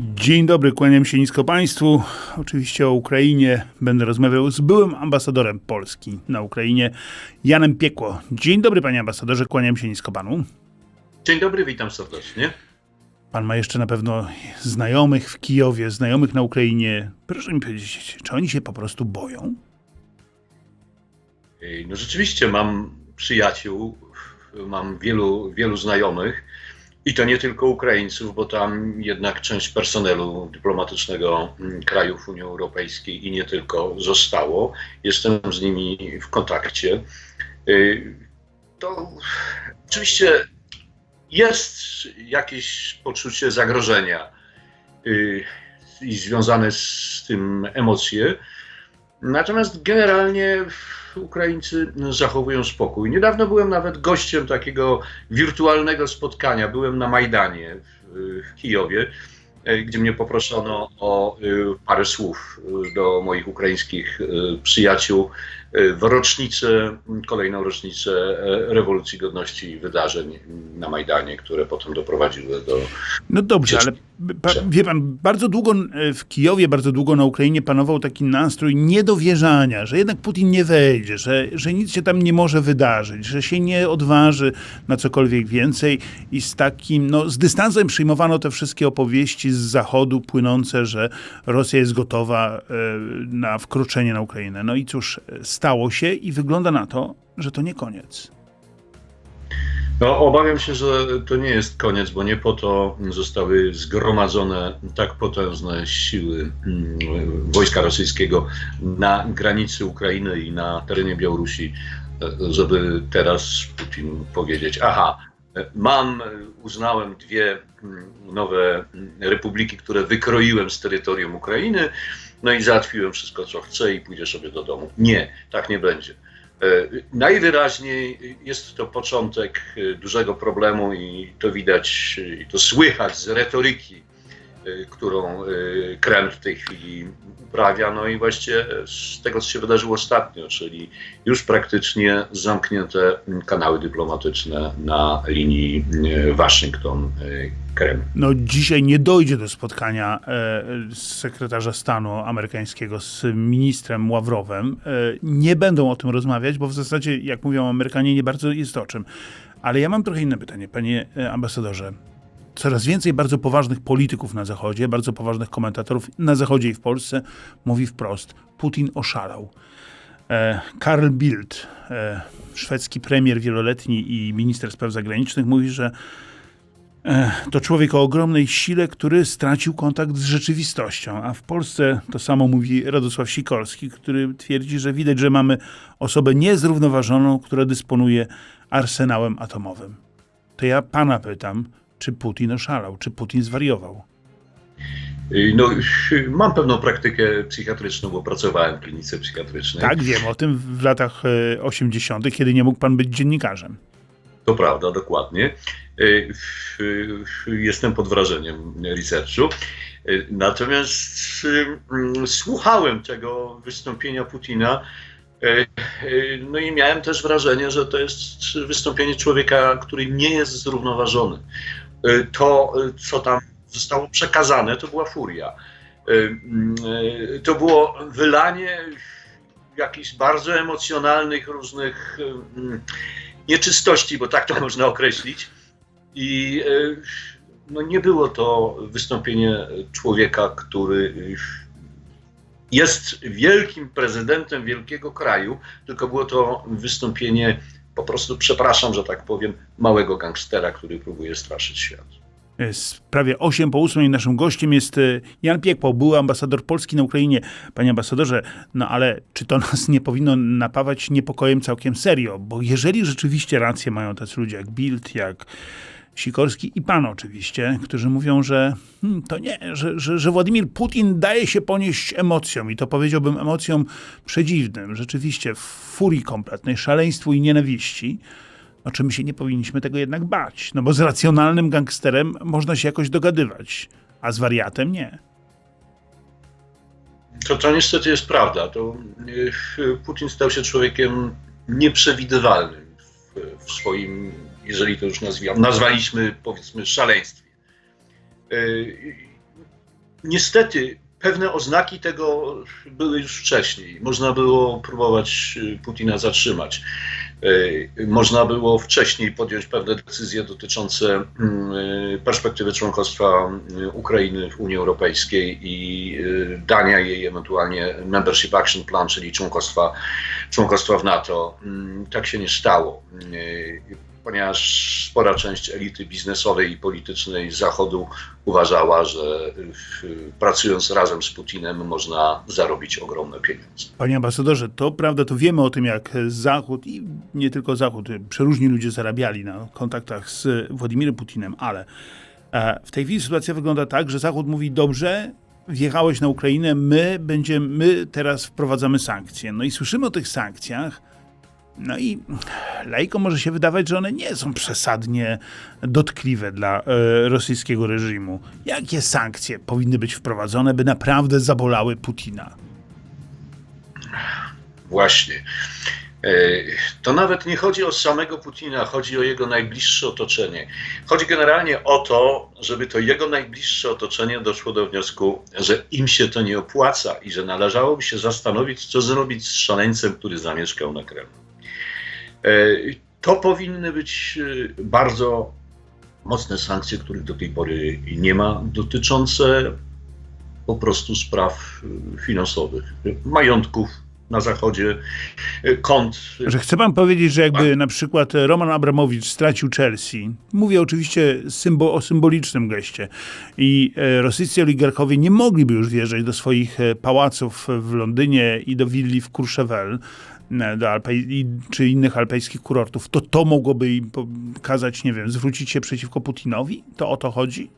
Dzień dobry, kłaniam się nisko Państwu. Oczywiście o Ukrainie będę rozmawiał z byłym ambasadorem Polski na Ukrainie, Janem Piekło. Dzień dobry, panie ambasadorze, kłaniam się nisko panu. Dzień dobry, witam serdecznie. Pan ma jeszcze na pewno znajomych w Kijowie, znajomych na Ukrainie. Proszę mi powiedzieć, czy oni się po prostu boją? No rzeczywiście mam przyjaciół, mam wielu, wielu znajomych i to nie tylko Ukraińców, bo tam jednak część personelu dyplomatycznego mm, krajów Unii Europejskiej i nie tylko zostało. Jestem z nimi w kontakcie. Ej, To oczywiście jest jakieś poczucie zagrożenia y, i związane z tym emocje. Natomiast generalnie Ukraińcy zachowują spokój. Niedawno byłem nawet gościem takiego wirtualnego spotkania. Byłem na Majdanie w, w Kijowie, e, gdzie mnie poproszono o e, parę słów e, do moich ukraińskich przyjaciół w rocznicę, kolejną rocznicę rewolucji godności i wydarzeń na Majdanie, które potem doprowadziły do No dobrze, ale wie pan, bardzo długo e, w Kijowie, bardzo długo na Ukrainie panował taki nastrój niedowierzania, że jednak Putin nie wejdzie, że, że nic się tam nie może wydarzyć, że się nie odważy na cokolwiek więcej i z takim, no z dystansem przyjmowano te wszystkie opowieści z zachodu płynące, że Rosja jest gotowa e, na wkroczenie na Ukrainę. No i cóż, stało się i wygląda na to, że to nie koniec. No, obawiam się, że to nie jest koniec, bo nie po to zostały zgromadzone tak potężne siły mm, wojska rosyjskiego na granicy Ukrainy i na terenie Białorusi, e, żeby teraz Putin powiedzieć: Aha, e, mam, uznałem dwie mm, nowe mm, republiki, które wykroiłem z terytorium Ukrainy, no i załatwiłem wszystko, co chcę i pójdę sobie do domu. Nie, tak nie będzie. E, Najwyraźniej jest to początek e, dużego problemu i to widać, e, i to słychać z retoryki, którą e, Kreml w tej chwili uprawia. No i właściwie z tego, co się wydarzyło ostatnio, czyli już praktycznie zamknięte kanały dyplomatyczne na linii e, Waszyngton-Kreml. No, dzisiaj nie dojdzie do spotkania e, sekretarza stanu amerykańskiego z ministrem Ławrowem. E, nie będą o tym rozmawiać, bo w zasadzie, jak mówią Amerykanie, nie bardzo jest o czym. Ale ja mam trochę inne pytanie, panie e, ambasadorze. Coraz więcej bardzo poważnych polityków na Zachodzie, bardzo poważnych komentatorów na Zachodzie i w Polsce mówi wprost: Putin oszalał. E, Karl Bildt, e, szwedzki premier wieloletni i minister spraw zagranicznych, mówi, że E, to człowiek o ogromnej sile, który stracił kontakt z rzeczywistością. A w Polsce to samo mówi Radosław Sikorski, który twierdzi, że widać, że mamy osobę niezrównoważoną, która dysponuje arsenałem atomowym. To ja pana pytam, czy Putin oszalał, czy Putin zwariował? E, No, mam pewną praktykę psychiatryczną, bo pracowałem w klinice psychiatrycznej. Tak, wiem o tym w latach e, 80., kiedy nie mógł pan być dziennikarzem. To prawda, dokładnie. Y, Jestem pod wrażeniem researchu. Y, Natomiast mm, słuchałem tego wystąpienia Putina. No i miałem też wrażenie, że to jest wystąpienie człowieka, który nie jest zrównoważony. Y, To, y, co tam zostało przekazane, to była furia. Y, To było wylanie jakichś bardzo emocjonalnych różnych nieczystości, bo tak to można określić. I no, nie było to wystąpienie człowieka, który jest wielkim prezydentem wielkiego kraju, tylko było to wystąpienie po prostu, przepraszam, że tak powiem, małego gangstera, który próbuje straszyć świat. Jest prawie 8 po 8 i naszym gościem jest e, Jan Piekło, były ambasador Polski na Ukrainie. Panie ambasadorze, no ale czy to nas nie powinno napawać niepokojem całkiem serio? Bo jeżeli rzeczywiście rację mają tacy ludzie jak Bild, jak Sikorski i pan oczywiście, którzy mówią, że hmm, to nie, że, że, że Władimir Putin daje się ponieść emocjom i to powiedziałbym emocjom przedziwnym, rzeczywiście furii kompletnej, szaleństwu i nienawiści, o czym się nie powinniśmy tego jednak bać. No bo z racjonalnym gangsterem można się jakoś dogadywać, a z wariatem nie. To, to niestety jest prawda. To y, Putin stał się człowiekiem nieprzewidywalnym w, w swoim, jeżeli to już nazwaliśmy powiedzmy szaleństwie. Y, niestety pewne oznaki tego były już wcześniej. Można było próbować y, Putina zatrzymać. Y, Można było wcześniej podjąć pewne decyzje dotyczące mm, perspektywy członkostwa y, Ukrainy w Unii Europejskiej i dania jej ewentualnie Membership Action Plan, czyli członkostwa, członkostwa w NATO. Mm, Tak się nie stało, ponieważ spora część elity biznesowej i politycznej Zachodu uważała, że pracując razem z Putinem można zarobić ogromne pieniądze. Panie ambasadorze, to prawda, to wiemy o tym, jak Zachód i nie tylko Zachód, przeróżni ludzie zarabiali na kontaktach z Władimirem Putinem, ale e, w tej chwili sytuacja wygląda tak, że Zachód mówi, dobrze, wjechałeś na Ukrainę, my będziemy, my teraz wprowadzamy sankcje. No i słyszymy o tych sankcjach, no i lejkom może się wydawać, że one nie są przesadnie dotkliwe dla e, rosyjskiego reżimu. Jakie sankcje powinny być wprowadzone, by naprawdę zabolały Putina? Właśnie. E, To nawet nie chodzi o samego Putina, chodzi o jego najbliższe otoczenie. Chodzi generalnie o to, żeby to jego najbliższe otoczenie doszło do wniosku, że im się to nie opłaca i że należałoby się zastanowić, co zrobić z szaleńcem, który zamieszkał na Kremlu. E, To powinny być e, bardzo mocne sankcje, których do tej pory nie ma, dotyczące po prostu spraw e, finansowych, majątków na Zachodzie, kont. Że chce pan powiedzieć, że jakby na przykład Roman Abramowicz stracił Chelsea, mówię oczywiście symbo o symbolicznym geście, i rosyjscy oligarchowie nie mogliby już wjeżdżać do swoich pałaców w Londynie i do willi w Courchevel, do Alpej, i- czy innych alpejskich kurortów, to to mogłoby im kazać, nie wiem, zwrócić się przeciwko Putinowi? To o to chodzi?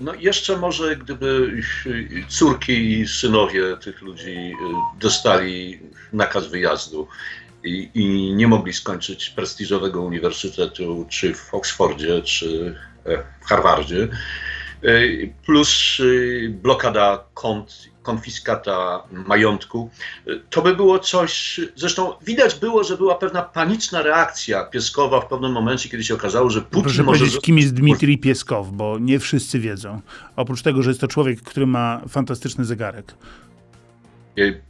No jeszcze może gdyby e, córki i synowie tych ludzi e, dostali nakaz wyjazdu i, i nie mogli skończyć prestiżowego uniwersytetu, czy w Oksfordzie, czy e, w Harvardzie, e, plus e, blokada kont, konfiskata majątku, e, to by było coś, zresztą widać było, że była pewna paniczna reakcja Pieskowa w pewnym momencie, kiedy się okazało, że Putin Proszę może... powiedzieć, kim jest Dmitrij Pieskow, bo nie wszyscy wiedzą. Oprócz tego, że jest to człowiek, który ma fantastyczny zegarek.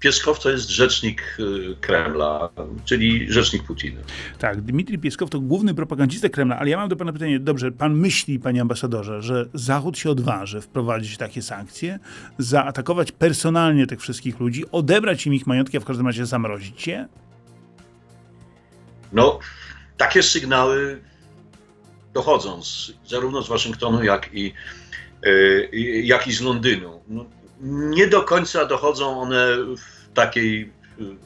Pieskow to jest rzecznik y, Kremla, czyli rzecznik Putina. Tak, Dmitrij Pieskow to główny propagandista Kremla, ale ja mam do pana pytanie, dobrze, pan myśli, panie ambasadorze, że Zachód się odważy wprowadzić takie sankcje, zaatakować personalnie tych wszystkich ludzi, odebrać im ich majątki, a w każdym razie zamrozić je? No, takie sygnały dochodzą z, zarówno z Waszyngtonu, jak i, i- jak i z Londynu. No, nie do końca dochodzą one w takiej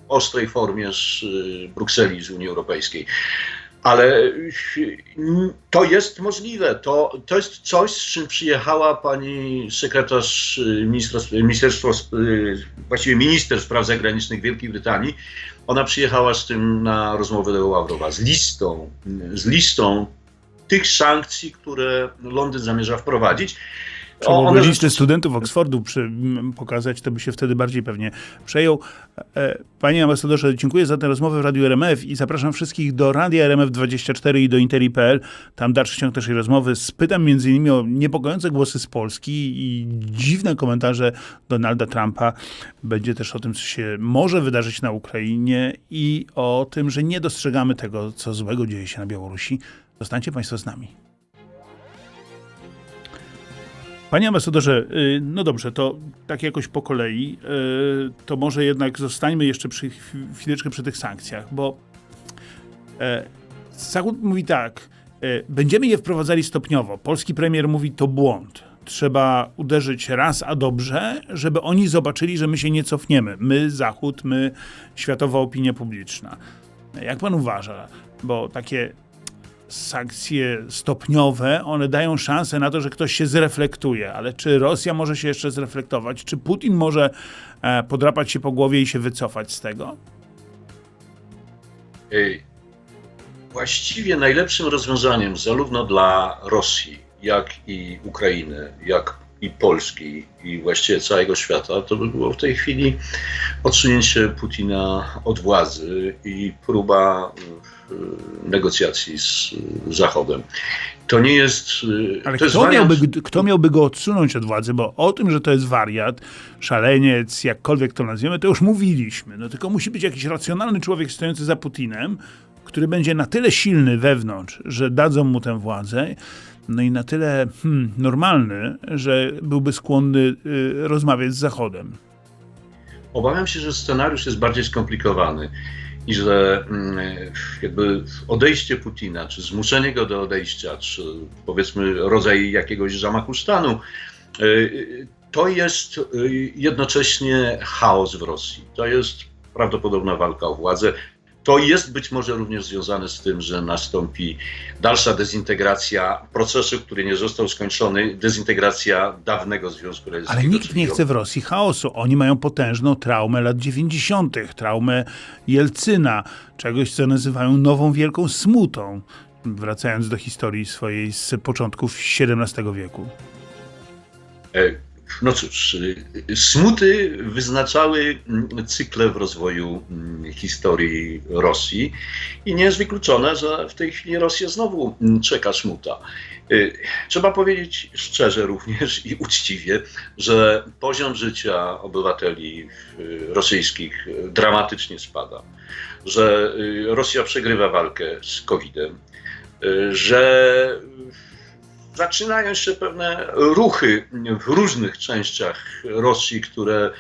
ostrej formie z y, Brukseli, z Unii Europejskiej. Ale y, to jest możliwe. To, to jest coś, z czym przyjechała pani sekretarz y, ministerstwo, właściwie minister spraw zagranicznych Wielkiej Brytanii. Ona przyjechała z tym na rozmowę do Ławrowa, z listą, z listą tych sankcji, które Londyn zamierza wprowadzić. Trzeba listę studentów Oxfordu przy, pokazać, to by się wtedy bardziej pewnie przejął. E, Panie ambasadorze, dziękuję za tę rozmowę w Radiu RMF i zapraszam wszystkich do Radia RMF24 i do Interi.pl. Tam dalszy ciąg naszej rozmowy. Spytam między innymi o niepokojące głosy z Polski i dziwne komentarze Donalda Trumpa. Będzie też o tym, co się może wydarzyć na Ukrainie i o tym, że nie dostrzegamy tego, co złego dzieje się na Białorusi. Zostańcie Państwo z nami. Panie ambasadorze, y, no dobrze, to tak jakoś po kolei, y, to może jednak zostańmy jeszcze przy, chwi- chwileczkę przy tych sankcjach, bo e, Zachód mówi tak, e, będziemy je wprowadzali stopniowo. Polski premier mówi to błąd. Trzeba uderzyć raz, a dobrze, żeby oni zobaczyli, że my się nie cofniemy. My, Zachód, my, światowa opinia publiczna. Jak pan uważa? Bo takie sankcje stopniowe, one dają szansę na to, że ktoś się zreflektuje. Ale czy Rosja może się jeszcze zreflektować? Czy Putin może e, podrapać się po głowie i się wycofać z tego? Y, Właściwie najlepszym rozwiązaniem zarówno dla Rosji, jak i Ukrainy, jak i Polski, i właściwie całego świata, to by było w tej chwili odsunięcie Putina od władzy i próba y, negocjacji z y, Zachodem. To nie jest. y, Ale to jest kto wariant- miałby, kto miałby go odsunąć od władzy? Bo o tym, że to jest wariat, szaleniec, jakkolwiek to nazwiemy, to już mówiliśmy. No tylko musi być jakiś racjonalny człowiek stojący za Putinem, który będzie na tyle silny wewnątrz, że dadzą mu tę władzę, no i na tyle hmm, normalny, że byłby skłonny y, rozmawiać z Zachodem. Obawiam się, że scenariusz jest bardziej skomplikowany i że mm, jakby odejście Putina, czy zmuszenie go do odejścia, czy powiedzmy rodzaj jakiegoś zamachu stanu, y, to jest y, jednocześnie chaos w Rosji. To jest prawdopodobna walka o władzę. To jest być może również związane z tym, że nastąpi dalsza dezintegracja procesu, który nie został skończony, dezintegracja dawnego Związku Radzieckiego. Ale nikt nie chce w Rosji chaosu. Oni mają potężną traumę lat 90., traumę Jelcyna, czegoś, co nazywają nową wielką smutą, wracając do historii swojej z początków XVII wieku. E, No cóż, smuty wyznaczały cykle w rozwoju mm, historii Rosji i nie jest wykluczone, że w tej chwili Rosję znowu mm, czeka smuta. Y, Trzeba powiedzieć szczerze również i uczciwie, że poziom życia obywateli y, rosyjskich dramatycznie spada, że y, Rosja przegrywa walkę z COVID-em, że zaczynają się pewne ruchy w różnych częściach Rosji, które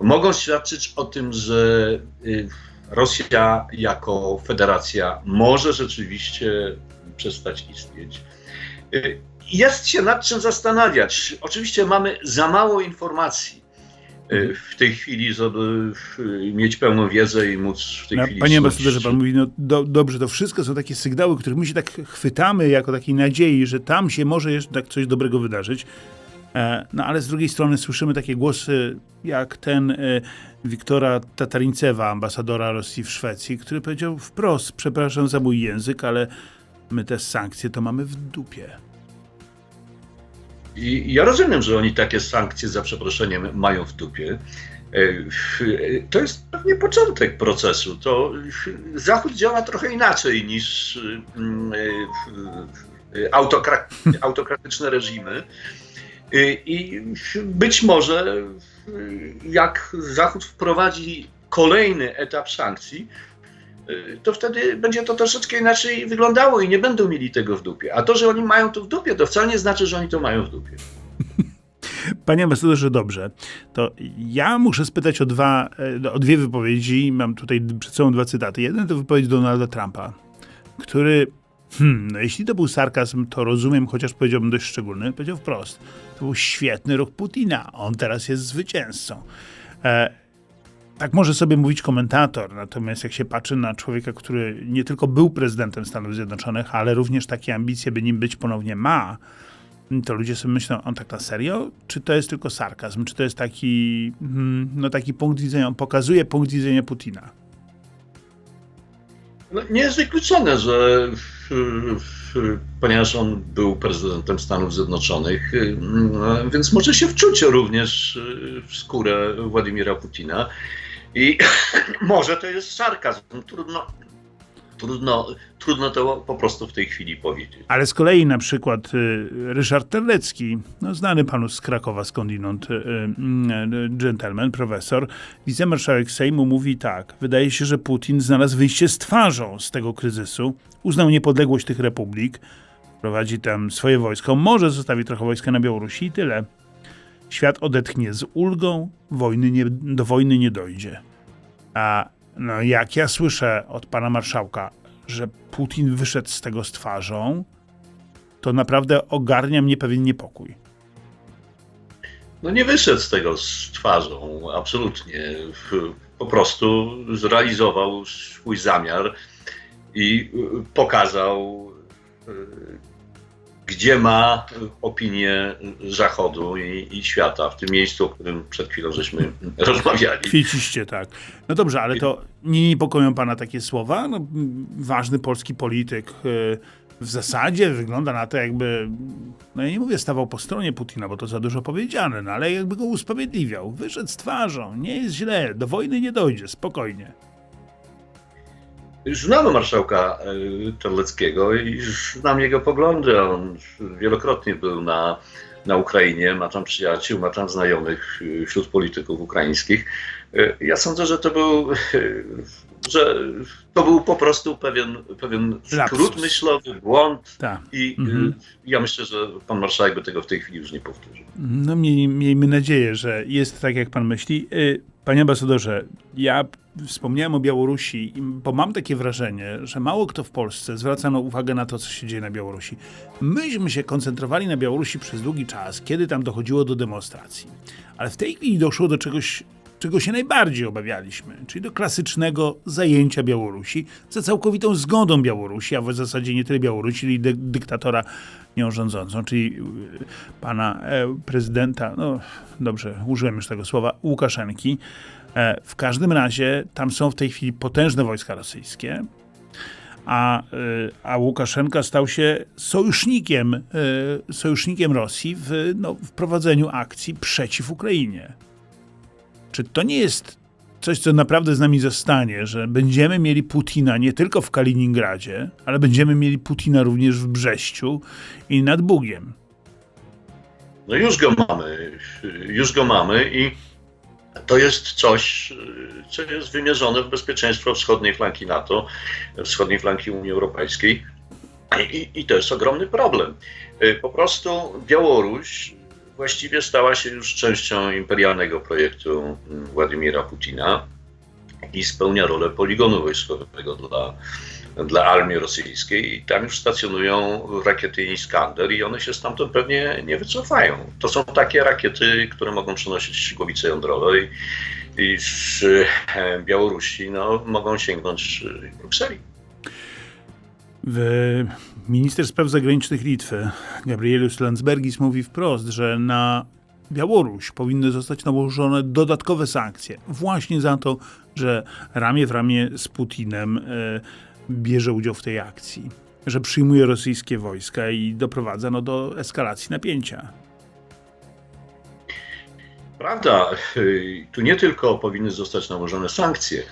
mogą świadczyć o tym, że y, Rosja jako federacja może rzeczywiście przestać istnieć. Y, Jest się nad czym zastanawiać. Oczywiście mamy za mało informacji w tej chwili, żeby mieć pełną wiedzę i móc w tej No, chwili. Panie ambasadorze, pan mówi, no do, dobrze, to wszystko są takie sygnały, których my się tak chwytamy jako takiej nadziei, że tam się może jeszcze tak coś dobrego wydarzyć. E, No ale z drugiej strony słyszymy takie głosy jak ten e, Wiktora Tatarincewa, ambasadora Rosji w Szwecji, który powiedział wprost, przepraszam za mój język, ale my te sankcje to mamy w dupie. I ja rozumiem, że oni takie sankcje za przeproszeniem mają w dupie. E, To jest pewnie początek procesu. To Zachód działa trochę inaczej niż mm, e, autokra autokratyczne reżimy. E, I być może jak Zachód wprowadzi kolejny etap sankcji, e, to wtedy będzie to troszeczkę inaczej wyglądało i nie będą mieli tego w dupie. A to, że oni mają to w dupie, to wcale nie znaczy, że oni to mają w dupie. Panie ambasadorze, dobrze. To ja muszę spytać o, dwa, e, o dwie wypowiedzi. Mam tutaj przed sobą dwa cytaty. Jeden to wypowiedź Donalda Trumpa, który, hmm, no jeśli to był sarkazm, to rozumiem, chociaż powiedziałbym dość szczególny. Powiedział wprost, to był świetny ruch Putina. On teraz jest zwycięzcą. E, tak może sobie mówić komentator, natomiast jak się patrzy na człowieka, który nie tylko był prezydentem Stanów Zjednoczonych, ale również takie ambicje, by nim być ponownie ma, to ludzie sobie myślą, on tak na serio? Czy to jest tylko sarkazm? Czy to jest taki, mm, no taki punkt widzenia, on pokazuje punkt widzenia Putina? No, nie jest wykluczone, że ponieważ on był prezydentem Stanów Zjednoczonych, no, więc może się wczuć również w skórę Władimira Putina. I może to jest sarkazm. Trudno, trudno, trudno to po prostu w tej chwili powiedzieć. Ale z kolei na przykład y, Ryszard Terlecki, no znany panu z Krakowa skądinąd y, y, gentleman, profesor, wicemarszałek Sejmu mówi tak, wydaje się, że Putin znalazł wyjście z twarzą z tego kryzysu, uznał niepodległość tych republik, prowadzi tam swoje wojsko, może zostawi trochę wojska na Białorusi i tyle. Świat odetchnie z ulgą, wojny nie, do wojny nie dojdzie. A no, jak ja słyszę od pana marszałka, że Putin wyszedł z tego z twarzą, to naprawdę ogarnia mnie pewien niepokój. No nie wyszedł z tego z twarzą, absolutnie. Po prostu zrealizował swój zamiar i y, pokazał, y, gdzie ma opinię Zachodu i, i świata, w tym miejscu, o którym przed chwilą żeśmy rozmawiali. Kwieciście, tak. No dobrze, ale to nie niepokoją pana takie słowa? No, ważny polski polityk, y, w zasadzie wygląda na to, jakby, no ja nie mówię stawał po stronie Putina, bo to za dużo powiedziane, no ale jakby go usprawiedliwiał. Wyszedł z twarzą, nie jest źle, do wojny nie dojdzie, spokojnie. Znamy marszałka e, Terleckiego i znam jego poglądy. On wielokrotnie był na, na Ukrainie, ma tam przyjaciół, ma tam znajomych e, wśród polityków ukraińskich. E, Ja sądzę, że to był, że to był po prostu pewien, pewien Lapsus. skrót myślowy, błąd. Tak. I Mhm. ja myślę, że pan marszałek by tego w tej chwili już nie powtórzył. No miej, miejmy nadzieję, że jest tak, jak pan myśli. Panie ambasadorze, ja wspomniałem o Białorusi, bo mam takie wrażenie, że mało kto w Polsce zwraca uwagę na to, co się dzieje na Białorusi. Myśmy się koncentrowali na Białorusi przez długi czas, kiedy tam dochodziło do demonstracji. Ale w tej chwili doszło do czegoś, czego się najbardziej obawialiśmy, czyli do klasycznego zajęcia Białorusi za całkowitą zgodą Białorusi, a w zasadzie nie tyle Białorusi, ale dy dyktatora nią rządzącą, czyli y, pana e, prezydenta, no dobrze, użyłem już tego słowa, Łukaszenki. E, w każdym razie tam są w tej chwili potężne wojska rosyjskie, a, a Łukaszenka stał się sojusznikiem, sojusznikiem Rosji w, no, w prowadzeniu akcji przeciw Ukrainie. Czy to nie jest coś, co naprawdę z nami zostanie, że będziemy mieli Putina nie tylko w Kaliningradzie, ale będziemy mieli Putina również w Brześciu i nad Bugiem? No już go mamy, już go mamy i to jest coś, co jest wymierzone w bezpieczeństwo wschodniej flanki NATO, wschodniej flanki Unii Europejskiej. I, I to jest ogromny problem. Po prostu Białoruś właściwie stała się już częścią imperialnego projektu Władimira Putina i spełnia rolę poligonu wojskowego dla, dla armii rosyjskiej i tam już stacjonują rakiety Iskander i one się stamtąd pewnie nie wycofają. To są takie rakiety, które mogą przenosić głowice jądrowe i, i z e, Białorusi no, mogą sięgnąć e, Brukseli. W- Minister spraw zagranicznych Litwy, Gabrielius Landsbergis, mówi wprost, że na Białoruś powinny zostać nałożone dodatkowe sankcje właśnie za to, że ramię w ramię z Putinem e, bierze udział w tej akcji, że przyjmuje rosyjskie wojska i doprowadza no, do eskalacji napięcia. Prawda, y, tu nie tylko powinny zostać nałożone sankcje,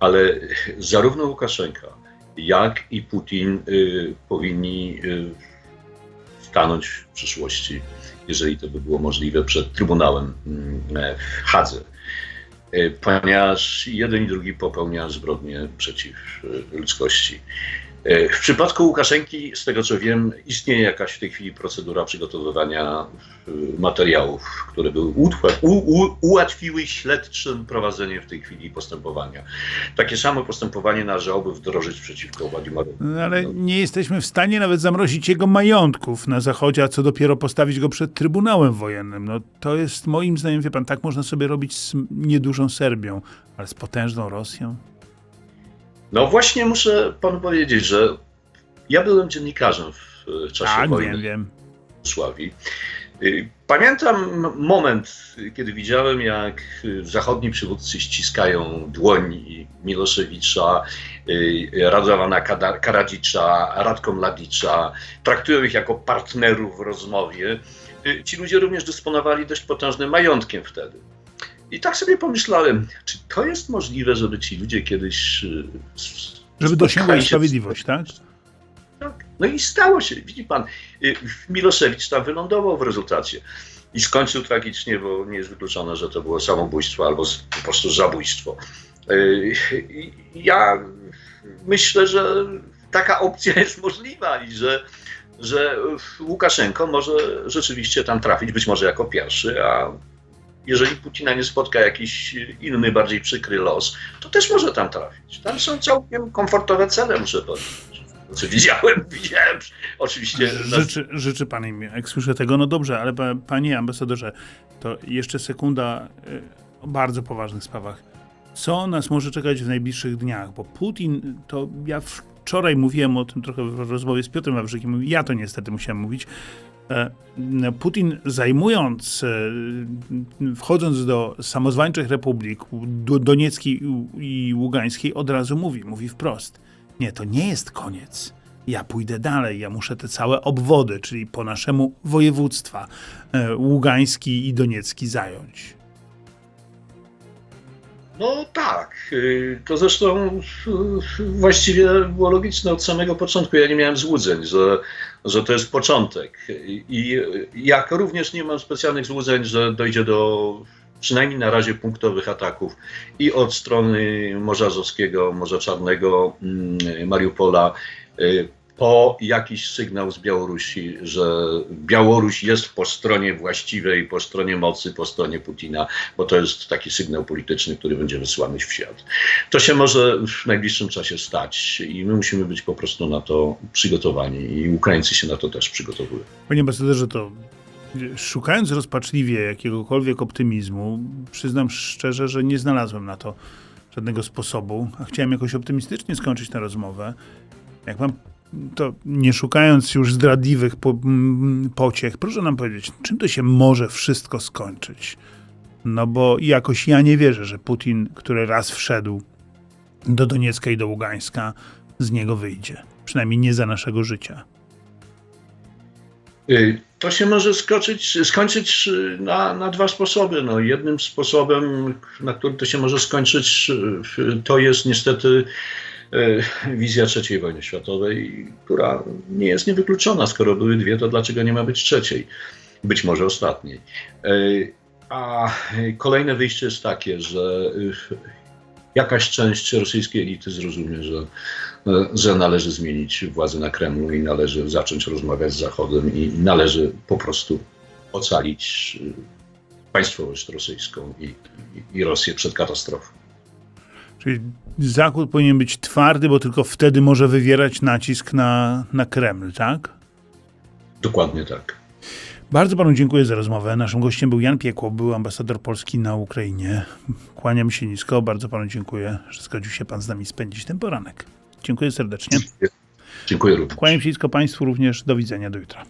ale zarówno Łukaszenka, jak i Putin y, powinni y, stanąć w przyszłości, jeżeli to by było możliwe, przed Trybunałem mm, w Hadze. Y, Ponieważ jeden i drugi popełnia zbrodnie przeciw ludzkości. Y, W przypadku Łukaszenki, z tego co wiem, istnieje jakaś w tej chwili procedura przygotowywania y, materiałów, które były utwa- u, u, ułatwiły śledczym prowadzenie w tej chwili postępowania. Takie samo postępowanie należałoby wdrożyć przeciwko Władimirowi. No, ale nie jesteśmy w stanie nawet zamrozić jego majątków na Zachodzie, a co dopiero postawić go przed Trybunałem Wojennym. No, to jest moim zdaniem, wie pan, tak można sobie robić z niedużą Serbią, ale z potężną Rosją. No właśnie muszę panu powiedzieć, że ja byłem dziennikarzem w e, czasie Tak, wojny wiem, wiem. w Jugosławii. Y, Pamiętam moment, kiedy widziałem, jak y, zachodni przywódcy ściskają dłoń Miloszewicza, Radowana Karadzicza, Radko Mladicza, traktują ich jako partnerów w rozmowie. Ci ludzie również dysponowali dość potężnym majątkiem wtedy. I tak sobie pomyślałem, czy to jest możliwe, żeby ci ludzie kiedyś. s- Żeby się- sprawiedliwość, tak? tak. No i stało się. Widzi pan, y, Miloszewicz tam wylądował w rezultacie. I skończył tragicznie, bo nie jest wykluczone, że to było samobójstwo albo po prostu zabójstwo. I Ja myślę, że taka opcja jest możliwa i że, że Łukaszenko może rzeczywiście tam trafić, być może jako pierwszy, a jeżeli Putina nie spotka jakiś inny, bardziej przykry los, to też może tam trafić. Tam są całkiem komfortowe cele, muszę powiedzieć. Widziałem, widziałem oczywiście. Życzy, życzy pan im, jak słyszę tego, no dobrze, ale pa, panie ambasadorze, to jeszcze sekunda y, o bardzo poważnych sprawach. Co nas może czekać w najbliższych dniach? Bo Putin, to ja wczoraj mówiłem o tym trochę w rozmowie z Piotrem Wawrzykiem, ja to niestety musiałem mówić. E, Putin zajmując, e, wchodząc do samozwańczych republik, do Donieckiej i Ługańskiej, od razu mówi, mówi wprost, nie, to nie jest koniec. ja pójdę dalej, ja muszę te całe obwody, czyli po naszemu województwa, e, Ługański i Doniecki zająć. No tak. y, To zresztą y, właściwie było logiczne od samego początku. Ja nie miałem złudzeń, że, że to jest początek. I jak również nie mam specjalnych złudzeń, że dojdzie do przynajmniej na razie punktowych ataków i od strony Morza Azowskiego, Morza Czarnego, mm, Mariupola, y, po jakiś sygnał z Białorusi, że Białoruś jest po stronie właściwej, po stronie mocy, po stronie Putina, bo to jest taki sygnał polityczny, który będzie wysłany w świat. To się może w najbliższym czasie stać i my musimy być po prostu na to przygotowani i Ukraińcy się na to też przygotowują. Panie ambasadorze, to szukając rozpaczliwie jakiegokolwiek optymizmu, przyznam szczerze, że nie znalazłem na to żadnego sposobu, a chciałem jakoś optymistycznie skończyć tę rozmowę. Jak mam to nie szukając już zdradliwych po, pociech, proszę nam powiedzieć, czym to się może wszystko skończyć? No bo jakoś ja nie wierzę, że Putin, który raz wszedł do Doniecka i do Ługańska, z niego wyjdzie. Przynajmniej nie za naszego życia. Y, To się może skoczyć, skończyć y, na, na dwa sposoby. No, jednym sposobem, na który to się może skończyć, y, to jest niestety wizja trzeciej wojny światowej, która nie jest niewykluczona. Skoro były dwie, to dlaczego nie ma być trzeciej? Być może ostatniej. Y, A kolejne wyjście jest takie, że y, jakaś część rosyjskiej elity zrozumie, że że należy zmienić władzę na Kremlu i należy zacząć rozmawiać z Zachodem i należy po prostu ocalić państwowość rosyjską i, i Rosję przed katastrofą. Czyli Zachód powinien być twardy, bo tylko wtedy może wywierać nacisk na, na Kreml, tak? Dokładnie tak. Bardzo panu dziękuję za rozmowę. Naszym gościem był Jan Piekło, był ambasador Polski na Ukrainie. Kłaniam się nisko. Bardzo panu dziękuję, że zgodził się pan z nami spędzić ten poranek. Dziękuję serdecznie. Dziękuję również. Kłaniam się nisko państwu również. Do widzenia do jutra.